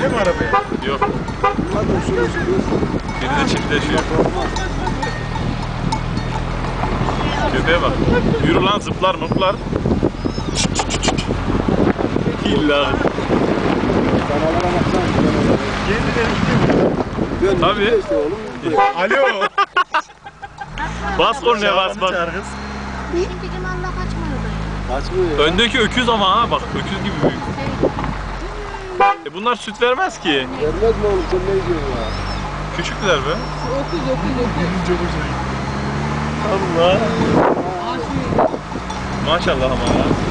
Biri de çiftleşiyor. Köpeğe bak. Yürü lan zıplar mıplar. İlla. Tabii. Alo. bas kornaya bas bas. Benim kaçmıyordu. Kaçmıyor ya. Öndeki öküz ama ha bak öküz gibi büyük. E bunlar süt vermez ki. Vermez mi oğlum sen ne diyorsun ya? Küçükler be. Okuz okuz okuz. Allah. Maşallah ama ya.